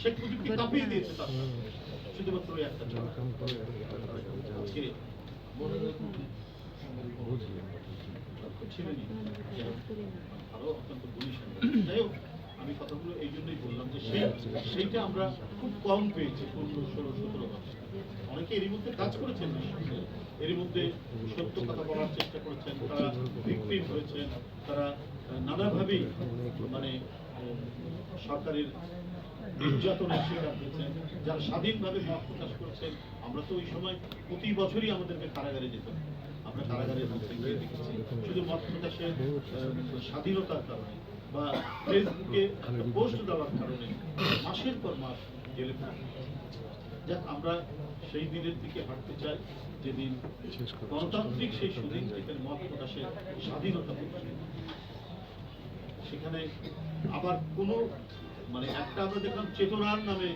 শেখ মুজিবকে কাঁপিয়ে দিয়েছে তার শুধুমাত্র ওই একটা। যাই হোক আমি কথাগুলো এই জন্যই বললাম যে সেই সেইটা আমরা খুব কম পেয়েছি পনেরো ষোলো সতেরো অনেকে এরই মধ্যে কাজ করেছেন এরই মধ্যে সত্য কথা বলার চেষ্টা করেছেন তারা ভিকটিম হয়েছেন তারা নানাভাবেই মানে সরকারের নির্যাতনের শিকার হয়েছেন যারা স্বাধীনভাবে মত প্রকাশ করেছেন, আমরা তো ওই সময় প্রতি বছরই আমাদেরকে কারাগারে যেত আমরা দেখেছি, শুধু মত প্রকাশের স্বাধীনতার কারণে বা ফেসবুকে পোস্ট দেওয়ার কারণে মাসের পর মাস জেলে যাক, আমরা সেই দিনের দিকে হাঁটতে চাই, যেদিন গণতান্ত্রিক সেই সুদিন যেখানে মত প্রকাশের স্বাধীনতা সেখানে আবার কোনো মানে একটা আমরা দেখলাম চেতনার নামে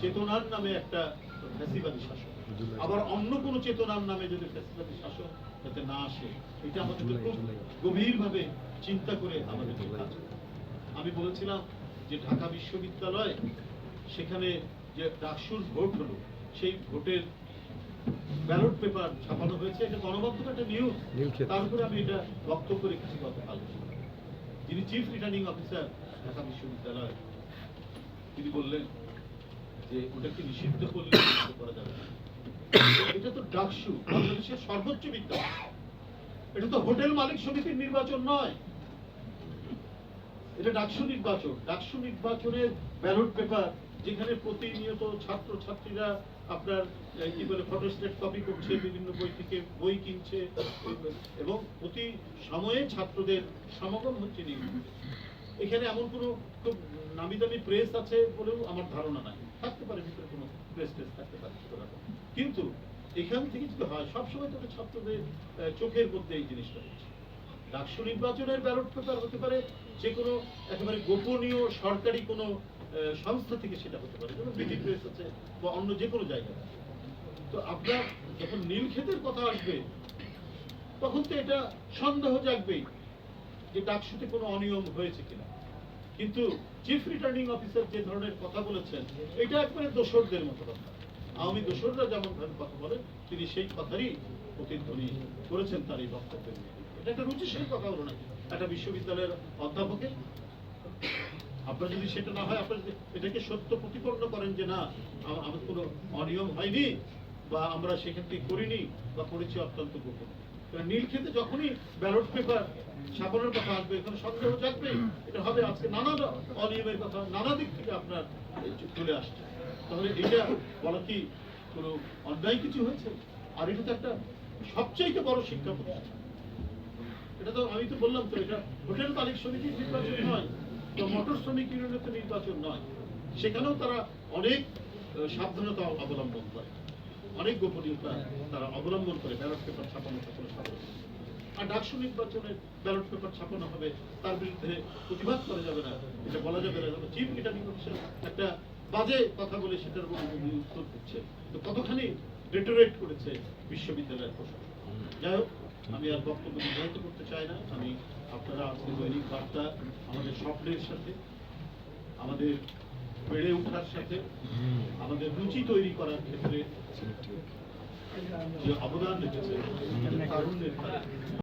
চেতনার নামে একটা ফ্যাসিবাদী শাসন আবার অন্য কোনো চেতনার নামে যদি ফ্যাসিবাদী শাসন যাতে না আসে এটা আমাদেরকে খুব গভীরভাবে চিন্তা করে আমাদেরকে কাজ আমি বলেছিলাম যে ঢাকা বিশ্ববিদ্যালয় সেখানে যে ডাকসুর ভোট হলো সেই ভোটের ব্যালট পেপার ছাপানো হয়েছে এটা গণমাধ্যমে একটা নিউজ তারপরে আমি এটা বক্তব্য রেখেছি গতকাল যিনি চিফ রিটার্নিং অফিসার ঢাকা বিশ্ববিদ্যালয়, তিনি বললেন যে ওটাকে নিষিদ্ধ করলে করা যাবে এটা তো ডাকসু বাংলাদেশের সর্বোচ্চ বিদ্যালয় এটা তো হোটেল মালিক সমিতির নির্বাচন নয়। এটা ডাকসু নির্বাচন। ডাকসু নির্বাচনের ব্যালট পেপার যেখানে প্রতিনিয়ত ছাত্র ছাত্রীরা আপনার কি বলে ফটোস্টেট কপি করছে, বিভিন্ন বই থেকে বই কিনছে, এবং প্রতি সময়ে ছাত্রদের সমাগম হচ্ছে। এখানে এমন কোনো খুব নামি দামি প্রেস আছে বলেও আমার ধারণা নাই। থাকতে পারে, ভিতরে কোনো প্রেস টেস থাকতে পারে কিন্তু এখান থেকে যদি হয়, সবসময় তো ছাত্রদের চোখের মধ্যে এই জিনিসটা হচ্ছে। ডাকসু নির্বাচনের ব্যালট পেপার হতে পারে যে কোনো একেবারে গোপনীয় সরকারি কোনো সংস্থা থেকে সেটা হতে পারে, যেমন বিডি প্রেস আছে বা অন্য যে কোনো জায়গায়। তো আপনার যখন নীলক্ষেতের কথা আসবে, তখন তো এটা সন্দেহ জাগবেই যে ডাকসুতে কোনো অনিয়ম হয়েছে কিনা। কিন্তু চিফ রিটার্নিং অফিসার যে ধরনের কথা বলেছেন, এটা একবারে দোসরদের মতো কথা। আওয়ামী দোসররা যেমন ভাবে কথা বলে তিনি সেই কথারই প্রতিধ্বনি করেছেন তার এই বক্তব্যের। এটা একটা রুচিশীল কথা হলো নাকি একটা বিশ্ববিদ্যালয়ের অধ্যাপকের আপনার যদি সেটা না হয় আপনার এটাকে সত্য প্রতিপন্ন করেন যে না আম- আমাদের কোনো অনিয়ম হয়নি বা আমরা থেকে করিনি বা করেছি অত্যন্ত গোপন। কারণ নীলক্ষেতে যখনই ব্যালট পেপার ছাপানোর কথা আসবে, এখানে সন্দেহ জাগবে, এটা হবে আজকে নানা অনিয়মের কথা, নানা দিক থেকে আপনার চলে আসছে। তাহলে এটা বলা কি কোনো অন্যায় কিছু হয়েছে? আর এটা তো একটা সবচাইতে বড় শিক্ষা প্রতিষ্ঠান। এটা তো আমি তো বললাম তো, এটা হোটেল মালিক সমিতির নির্বাচন নয়। তো মোটর শ্রমিক ইউনিয়নের তো নির্বাচন নয়। সেখানেও তারা অনেক সাবধানতা অবলম্বন করে। অনেক গোপনীয়তা তারা অবলম্বন করে, ব্যালট পেপার ছাপানো আর ডাকসু নির্বাচনের ব্যালট পেপার ছাপানো হবে, তার বিরুদ্ধে প্রতিবাদ করা যাবে না, এটা বলা যাবে না। চিফ রিটার্নিং অফিসার একটা বাজে কথা বলে সেটার উত্তর দিচ্ছে তো কতখানি ডেটোরেট করেছে বিশ্ববিদ্যালয়ের প্রশাসন। যাই হোক আমি আর বক্তব্য নির্ধারিত করতে চাই না। আমি আপনারা আজকে দৈনিক বার্তা আমাদের স্বপ্নের সাথে, আমাদের বেড়ে ওঠার সাথে, আমাদের রুচি তৈরি করার ক্ষেত্রে যে অবদান রেখেছে তারুণ্যের